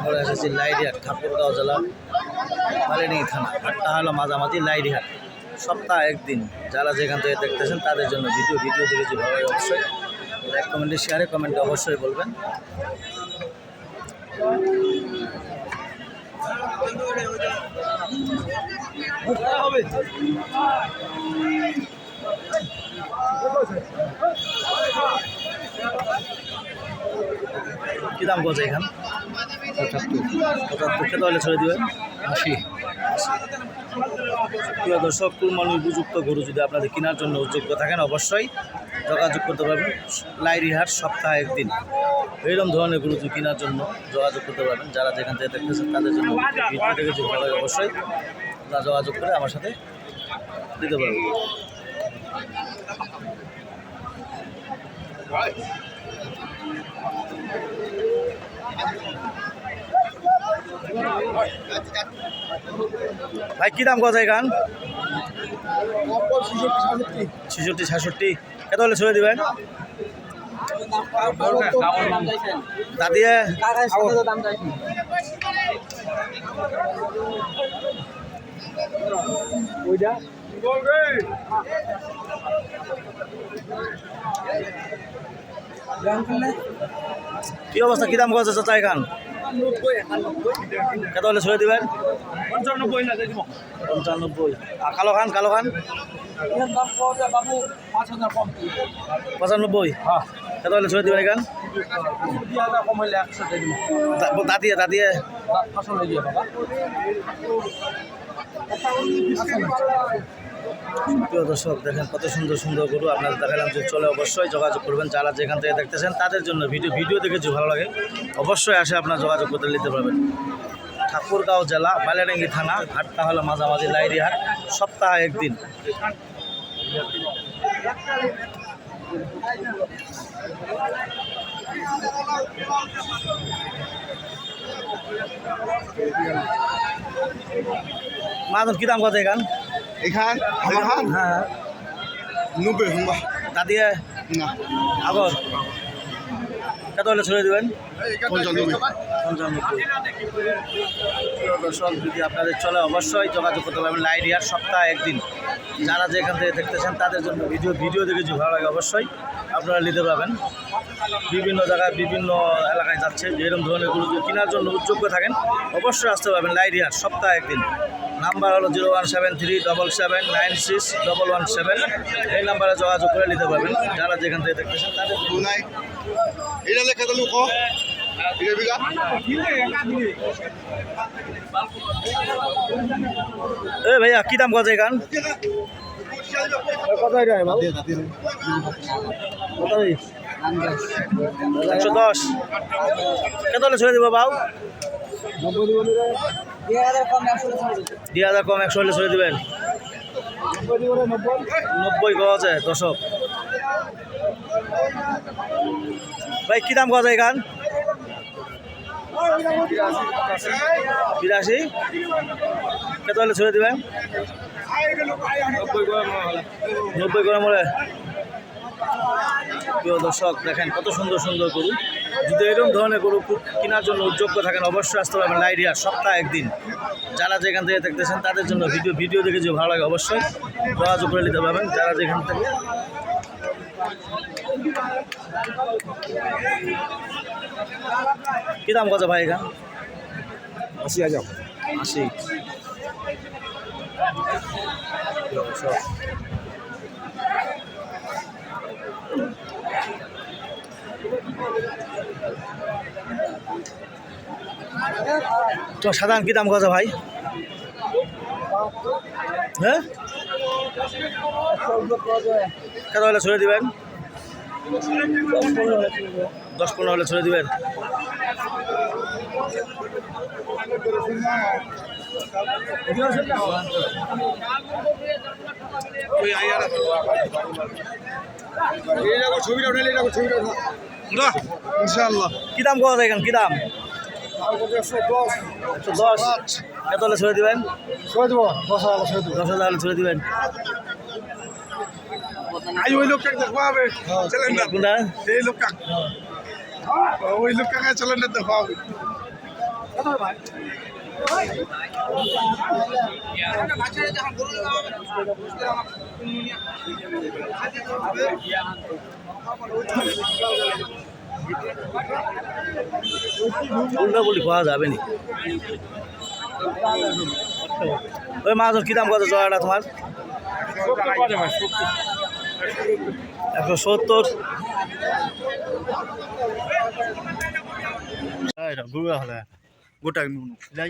আমরা এসেছি লাইডিহাট ঠাকুরগাঁও জেলা, মালিনী থানা। হাটটা হলো মাঝামাঝি লাইডিহাট সপ্তাহ একদিন যারা যেখান থেকে দেখতেছেন তাদের জন্য ভিডিও ভিডিও দেখেছি ভালো অবশ্যই। লাইক কমেন্টে শেয়ারে কমেন্টে অবশ্যই বলবেন। কী দাম করছে এখান? পঁচাত্তর। কত হলে ছেড়ে দেবেন। আশি। প্রিয় দর্শক কুরবানি উপযুক্ত গরু যদি আপনাদের কেনার জন্য উদ্যোগ্য থাকেন অবশ্যই যোগাযোগ করতে পারবেন। লাইরিহাট সপ্তাহে একদিন। এইরকম ধরনের গরু যদি কেনার জন্য যোগাযোগ করতে পারবেন যারা যেখান থেকে দেখতেছেন তাদের জন্য ভিডিও থেকে ভালো লাগে অবশ্যই যোগাযোগ করে আমার সাথে দিতে পারবেন। ভাই কী দাম কথা এখান? ছেষট্টি সাতষট্টি কত হলে ছেড়ে দিবেন? দাদিয়ে কি অবস্থা? কি দাম কথা চাচা এখান কত হলে ছেড়ে দিবেন? পঞ্চানব্বই। আর কালো খান কালো খান? পঁচানব্বই। কত হলে ছেড়ে দিবেন এখান দাঁতিয়ে দাঁতিয়ে প্রিয় দর্শক, দেখেন কত সুন্দর সুন্দর গরু আপনাদের দেখালাম যে চলে অবশ্যই যোগাযোগ করবেন। যারা যেখান থেকে দেখতেছেন, তাদের জন্য ভিডিও ভিডিও দেখে যদি ভালো লাগে, অবশ্যই আসে আপনার যোগাযোগ করতে নিতে পারবেন। ঠাকুরগাঁও জেলা, বালিয়াডাঙ্গি থানা, হাটটা হলো মাঝামাঝি লাইরি হাট সপ্তাহে একদিন। মাদন কী দাম কত এখান? এখান আমার হান হ্যাঁ। নব্বই হোম্বা। দাদিয়ে না। আগর কত হলে ছড়িয়ে দেবেন? দর্শক যদি আপনাদের চলে অবশ্যই যোগাযোগ করতে পারবেন লাইট লাইডিয়ার সপ্তাহে একদিন। যারা যেখান থেকে দেখতেছেন তাদের জন্য ভিডিও ভিডিও দেখে যদি ভালো লাগে অবশ্যই আপনারা নিতে পারবেন। বিভিন্ন জায়গায় বিভিন্ন এলাকায় যাচ্ছে যেরকম ধরনের যদি কেনার জন্য উদ্যোগ থাকেন অবশ্যই আসতে পারবেন লাইট লাইডিয়ার সপ্তাহে একদিন। নাম্বার হলো zero one seven three double seven nine six double one seven. এই নাম্বারে যোগাযোগ করে নিতে পারবেন। যারা যেখান থেকে দেখতেছেন তাদের এটা লেখা এ ভাইয়া কি দাম কথা এখান কত একশো দশ। কত ছেড়ে দেবো বাউ? দুই হাজার কম একশো হলে ছেড়ে দেবেন। নব্বই কত আছে দশক ভাই, কী দাম কথা এখান বিরাশি কত হলে ছেড়ে দেবেন? নব্বই করে মরে প্রিয় দর্শক দেখেন কত সুন্দর সুন্দর গরু। যদি এরকম ধরনের গরু খুব কেনার জন্য উদ্যোগ্য থাকেন অবশ্যই আসতে পারবেন লাইডিয়া সপ্তাহে একদিন। যারা যেখান থেকে দেখতেছেন তাদের জন্য ভিডিও ভিডিও দেখে যদি ভালো লাগে অবশ্যই যোগাযোগ করে নিতে পারবেন। যারা যেখান থেকে কী দাম কত ভাই এখান? আশি হাজার। আশি প্রিয় দর্শক, তো সাধারণ কী দাম কথা ভাই? হ্যাঁ? কত হলে ছড়ে দিবেন? দশ পনেরো হলে ছড়ে দিবেন। ছবিটা উঠাইলে এটা ছবিটা উঠা ইনশাআল্লাহ। কী দাম কথা এখান? কী দাম? দশ। কত হলে ছড়ে দিবেন? ছেড়ে দেবো। দশ হাজার দশ হাজার হলে ছড়ে দিবেন? আই ওই লোকটাকে দেখো হবে সিলিন্ডার কোনটা? এই লোকটা। ওই লোকটাকে সিলিন্ডার দেখো হবে বলি খাওয়া যাবে নি। ওই মাছ কি দাম কত জয়াটা তোমার? একশো সত্তর। গুড়া হলে। গোটা যাই